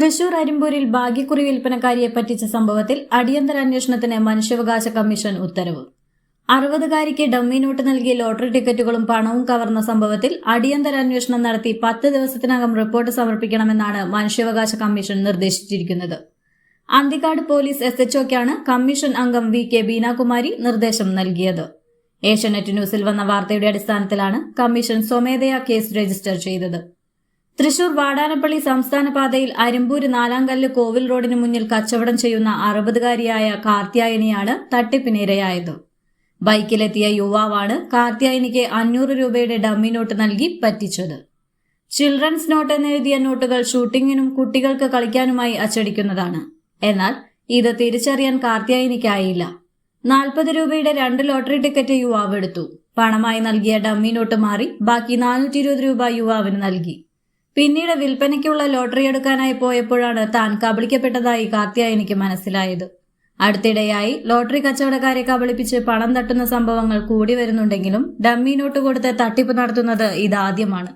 തൃശൂർ അരിമ്പൂരിൽ ഭാഗ്യക്കുറി വിൽപ്പനക്കാരിയെ പറ്റിച്ച സംഭവത്തിൽ അടിയന്തര അന്വേഷണത്തിന് മനുഷ്യാവകാശ കമ്മീഷൻ ഉത്തരവ്. അറുപതുകാരിക്ക് ഡമ്മി നോട്ട് നൽകിയ ലോട്ടറി ടിക്കറ്റുകളും പണവും കവർന്ന സംഭവത്തിൽ അടിയന്തര അന്വേഷണം നടത്തി പത്ത് ദിവസത്തിനകം റിപ്പോർട്ട് സമർപ്പിക്കണമെന്നാണ് മനുഷ്യാവകാശ കമ്മീഷൻ നിർദ്ദേശിച്ചിരിക്കുന്നത്. അന്തിക്കാട് പോലീസ് എസ് എച്ച്ഒക്കാണ് കമ്മീഷൻ അംഗം വി കെ ബീനാകുമാരി നിർദ്ദേശം നൽകിയത്. ഏഷ്യാനെറ്റ് ന്യൂസിൽ വന്ന വാർത്തയുടെ അടിസ്ഥാനത്തിലാണ് കമ്മീഷൻ സ്വമേധയാ കേസ് രജിസ്റ്റർ ചെയ്തത്. തൃശൂർ വാടാനപ്പള്ളി സംസ്ഥാന പാതയിൽ അരുമ്പൂര് നാലാംകല്ല് കോവിൽ റോഡിന് മുന്നിൽ കച്ചവടം ചെയ്യുന്ന അറുപതുകാരിയായ കാർത്യായനിയാണ് തട്ടിപ്പിനിരയായത്. ബൈക്കിലെത്തിയ യുവാവാണ് കാർത്യായനിക്ക് അഞ്ഞൂറ് രൂപയുടെ ഡമ്മി നോട്ട് നൽകി പറ്റിച്ചത്. ചിൽഡ്രൻസ് നോട്ട് എന്നെഴുതിയ നോട്ടുകൾ ഷൂട്ടിങ്ങിനും കുട്ടികൾക്ക് കളിക്കാനുമായി അച്ചടിക്കുന്നതാണ്. എന്നാൽ ഇത് തിരിച്ചറിയാൻ കാർത്യായനിക്കായില്ല. നാൽപ്പത് രൂപയുടെ രണ്ട് ലോട്ടറി ടിക്കറ്റ് യുവാവ് എടുത്തു. പണമായി നൽകിയ ഡമ്മി നോട്ട് മാറി ബാക്കി നാനൂറ്റി രൂപ യുവാവിന് നൽകി. പിന്നീട് വിൽപ്പനയ്ക്കുള്ള ലോട്ടറി എടുക്കാനായി പോയപ്പോഴാണ് താൻ കബളിക്കപ്പെട്ടതായി കാർത്യായനിക്ക് മനസ്സിലായത്. അടുത്തിടെയായി ലോട്ടറി കച്ചവടക്കാരെ കബളിപ്പിച്ച് പണം തട്ടുന്ന സംഭവങ്ങൾ കൂടി വരുന്നുണ്ടെങ്കിലും ഡമ്മി നോട്ട് കൊടുത്ത് തട്ടിപ്പ് നടത്തുന്നത് ഇതാദ്യമാണ്.